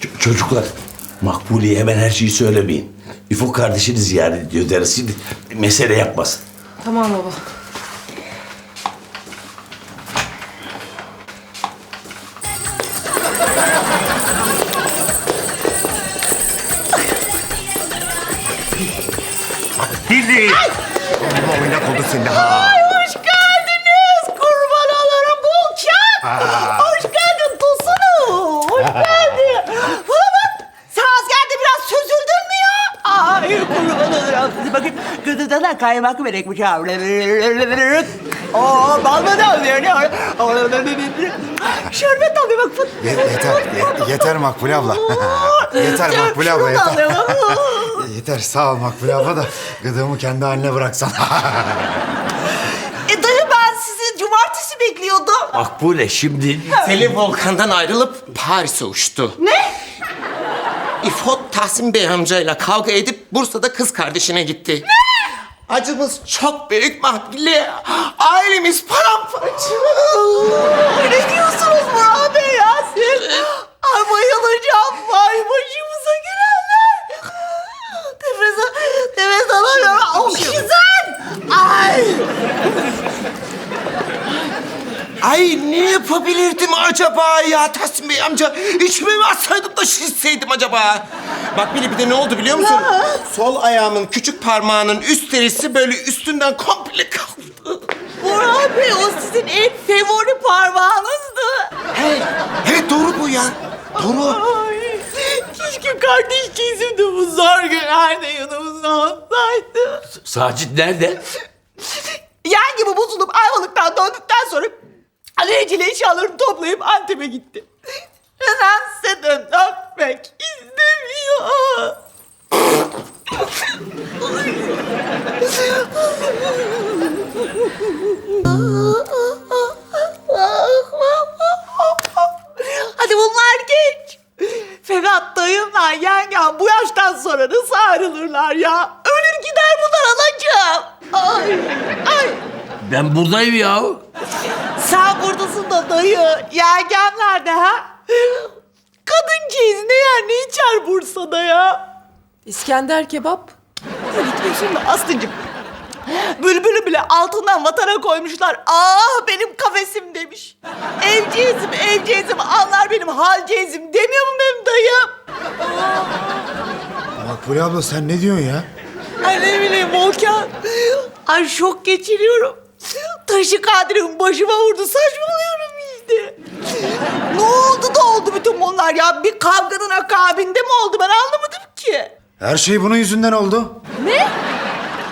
Ç- çocuklar, Makbule'ye hemen her şeyi söylemeyin. İfo kardeşini ziyaret ediyor deriz. Şimdi mesele yapmasın. Tamam baba. Dilli. Oynak oldu senin ha. Gıdıdana kaymak verekmiş ha. Oo balma da alıyor ne? Şerbet alıyor bak. fıt. Ye- yeter, ye- yeter Makbule abla. yeter Makbule abla, Şunu da yeter. alıyorum. yeter, sağ ol Makbule abla da gıdığımı kendi haline bıraksan. E dayı ben sizi cumartesi bekliyordum. Makbule şimdi... Selim Volkan'dan ayrılıp Paris'e uçtu. Ne? İfot Tahsin Bey amcayla kavga edip Bursa'da kız kardeşine gitti. Acımız çok büyük mahville. Ailemiz paramparça. Ne diyorsunuz Murat Bey ya siz? Ay bayılacağım. Vay başımıza gelenler. Nefes, nefes alamıyorum. Oksijen. Ay. Ay ne yapabilirdim acaba ya Bey amca? İçime mi atsaydım da şişseydim acaba? Bak bile bir de ne oldu biliyor musun? Sol ayağımın küçük parmağının üst derisi böyle üstünden komple kalktı. Murat Bey o sizin en favori parmağınızdı. Evet doğru bu ya. Doğru. Ay, keşke kardeşciğizim de bu zor günlerde yanımızda olsaydı. Sacit nerede? Yer gibi bozulup Ayvalık'tan döndükten sonra aleyhicili eşyalarımı toplayıp Antep'e gitti. Neden size de dönmek istemiyor? Hadi bunlar geç. Ferhat dayımla yengem bu yaştan sonra nasıl ayrılırlar ya? Ölür gider bunlar anacığım. Ay, ay. Ben buradayım ya. Sen buradasın da dayı. Yengem nerede ha? Kadıncağız ne yer ne içer Bursa'da ya? İskender kebap. Gitmiyorsun da Aslı'cığım. Bülbülü bile altından vatana koymuşlar. Ah benim kafesim demiş. Evcezim evcezim anlar benim halcezim demiyor mu benim dayım? Makbule abla sen ne diyorsun ya? Ay ne bileyim Volkan. Ay şok geçiriyorum. Taşı Kadir'in başıma vurdu saçmalıyorum işte. ne oldu da oldu bütün bunlar ya? Bir kavganın akabinde mi oldu ben anlamadım ki. Her şey bunun yüzünden oldu. Ne?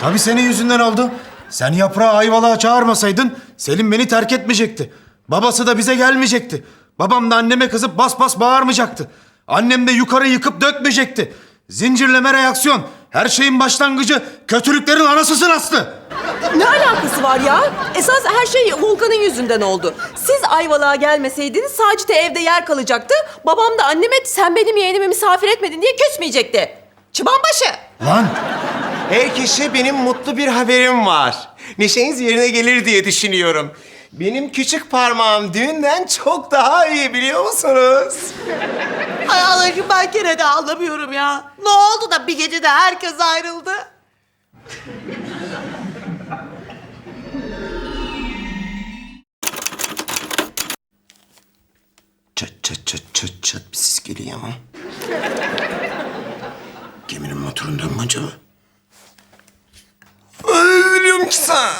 Tabii senin yüzünden oldu. Sen yaprağı Ayvalık'a çağırmasaydın Selim beni terk etmeyecekti. Babası da bize gelmeyecekti. Babam da anneme kızıp bas bas bağırmayacaktı. Annem de yukarı yıkıp dökmeyecekti. Zincirleme reaksiyon. Her şeyin başlangıcı kötülüklerin anasısın Aslı. Ne alakası var ya? Esas her şey Volkan'ın yüzünden oldu. Siz Ayvalık'a gelmeseydiniz Sacit'e evde yer kalacaktı. Babam da anneme sen benim yeğenimi misafir etmedin diye küsmeyecekti. Çıban başı. Lan Herkese benim mutlu bir haberim var. Neşeniz yerine gelir diye düşünüyorum. Benim küçük parmağım düğünden çok daha iyi biliyor musunuz? Ay anacığım ben gene de anlamıyorum ya. Ne oldu da bir gecede herkes ayrıldı? Çat çat çat çat çat bir ses geliyor ama. Geminin motorundan mı acaba? Ay, Biliyorum ki sen.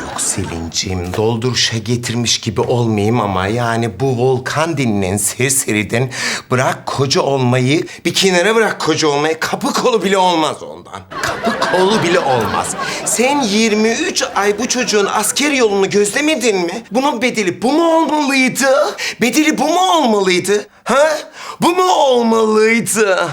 Yok Selin'ciğim dolduruşa getirmiş gibi olmayayım ama yani bu Volkan denilen serseriden bırak koca olmayı bir kenara bırak koca olmayı kapı kolu bile olmaz ondan. Kolu bile olmaz. Sen 23 ay bu çocuğun asker yolunu gözlemedin mi? Bunun bedeli bu mu olmalıydı? Bedeli bu mu olmalıydı? Ha? Bu mu olmalıydı?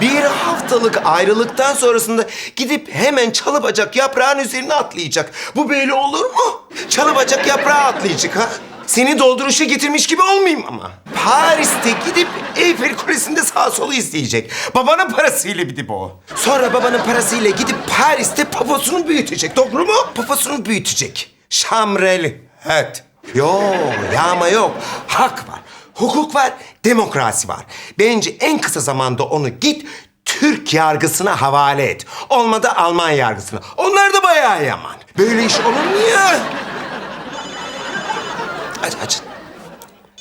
Bir haftalık ayrılıktan sonrasında gidip hemen çalı bacak yaprağın üzerine atlayacak. Bu böyle olur mu? Çalı bacak yaprağı atlayacak ha? Seni dolduruşa getirmiş gibi olmayayım ama. Paris'te gidip Eyfel Kulesi'nde sağ solu izleyecek. Babanın parasıyla de bu. Sonra babanın parasıyla gidip Paris'te poposunu büyütecek. Doğru mu? Poposunu büyütecek. Şamrel. Evet. Yok, yağma yok. Hak var. Hukuk var, demokrasi var. Bence en kısa zamanda onu git Türk yargısına havale et. Olmadı Alman yargısına. Onlar da bayağı yaman. Böyle iş olur mu ya? Aç aç.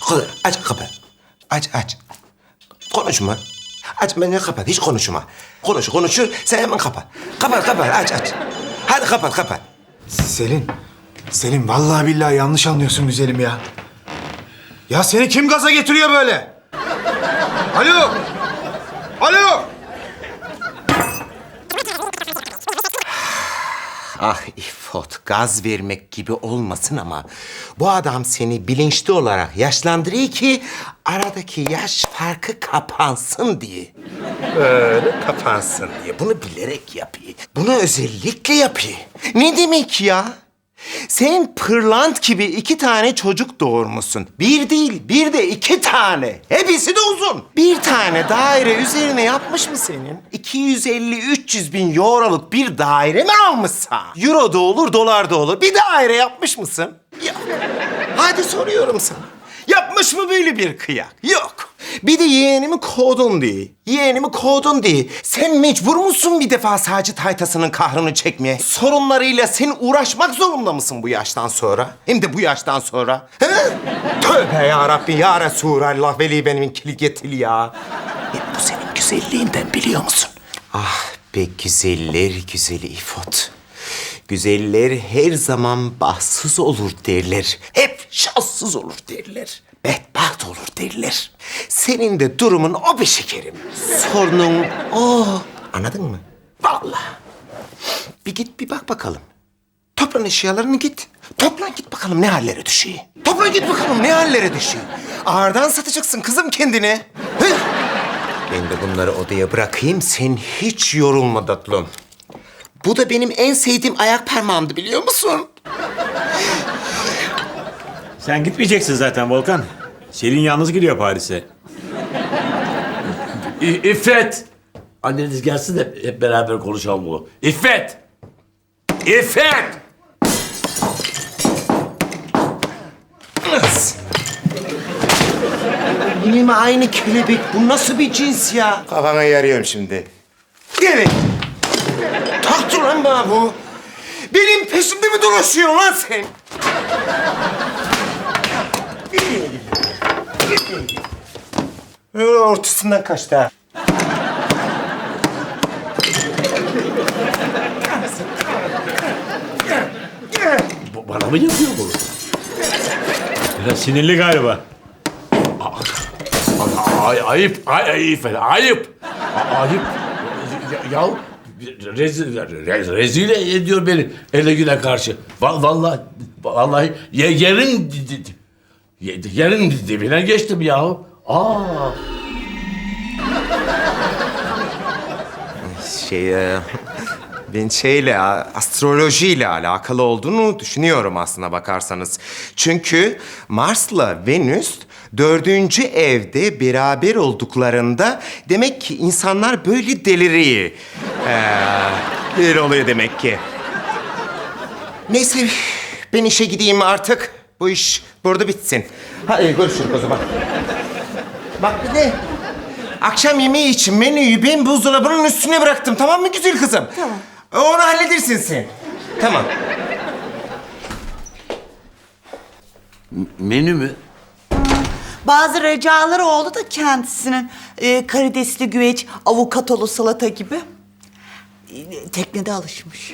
Kız, Aç kapı. Aç aç. Konuşma. Aç beni kapat. Hiç konuşma. Konuş konuşur. Sen hemen kapat. Kapat kapat aç aç. Hadi kapat kapat. Selin, Selin vallahi billahi yanlış anlıyorsun güzelim ya. Ya seni kim gaza getiriyor böyle? Alo! Alo! Ah İfot, gaz vermek gibi olmasın ama bu adam seni bilinçli olarak yaşlandırıyor ki aradaki yaş farkı kapansın diye. Öyle kapansın diye. Bunu bilerek yapıyor. Bunu özellikle yapıyor. Ne demek ya? Sen pırlant gibi iki tane çocuk doğurmuşsun. Bir değil, bir de iki tane. Hepsi de uzun. Bir tane daire üzerine yapmış mı senin? 250-300 bin euroluk bir daire mi almışsa? Euro da olur, dolar da olur. Bir daire yapmış mısın? Yok. Hadi soruyorum sana. Yapmış mı böyle bir kıyak? Yok. Bir de yeğenimi kovdun diye. Yeğenimi kovdun diye. Sen mecbur musun bir defa Sacit Haytası'nın kahrını çekmeye? Sorunlarıyla sen uğraşmak zorunda mısın bu yaştan sonra? Hem de bu yaştan sonra. He? Tövbe ya Rabbi ya Resulallah veli benim getil ya. Hep bu senin güzelliğinden biliyor musun? Ah be güzeller güzeli İfot. Güzeller her zaman bahtsız olur derler. Hep şanssız olur derler. Olur derler. Senin de durumun o be şekerim. Sorunun o. Anladın mı? Vallahi. Bir git bir bak bakalım. Toplan eşyalarını git. Toplan git bakalım ne hallere düşüyor. Toplan git bakalım ne hallere düşüyor. Ağırdan satacaksın kızım kendini. Ben de bunları odaya bırakayım. Sen hiç yorulma tatlım. Bu da benim en sevdiğim ayak parmağımdı biliyor musun? Sen gitmeyeceksin zaten Volkan. Selin yalnız gidiyor Paris'e. İ- İffet! Anneniz gelsin de hep beraber konuşalım bunu. İffet! İffet! Yine aynı kelebek? Bu nasıl bir cins ya? Kafana yarıyorum şimdi. Evet. Taktı lan bana bu. Benim peşimde mi dolaşıyorsun lan sen? Öyle ortasından kaçtı ha. Bu Bana mı yapıyor bunu? Biraz sinirli galiba. Ay, ayıp, ay, ay, İffet, ayıp. A- ayıp. Ya, ya rezil, re- rezil ediyor beni ele güne karşı. Va- Vallahi, vallahi ye- yerin, di- di- ye- yerin dibine geçtim ya. Aa. Şey, e, ben şeyle, astrolojiyle alakalı olduğunu düşünüyorum aslına bakarsanız. Çünkü Mars'la Venüs dördüncü evde beraber olduklarında demek ki insanlar böyle deliriyor. Ee, oluyor demek ki. Neyse, ben işe gideyim artık. Bu iş burada bitsin. Hadi görüşürüz o zaman. Bak bir de akşam yemeği için menüyü ben buzdolabının üstüne bıraktım. Tamam mı güzel kızım? Tamam. Onu halledersin sen. Tamam. Menü mü? Bazı ricaları oldu da kendisinin. Ee, karidesli güveç, avokatolu salata gibi. Ee, teknede alışmış.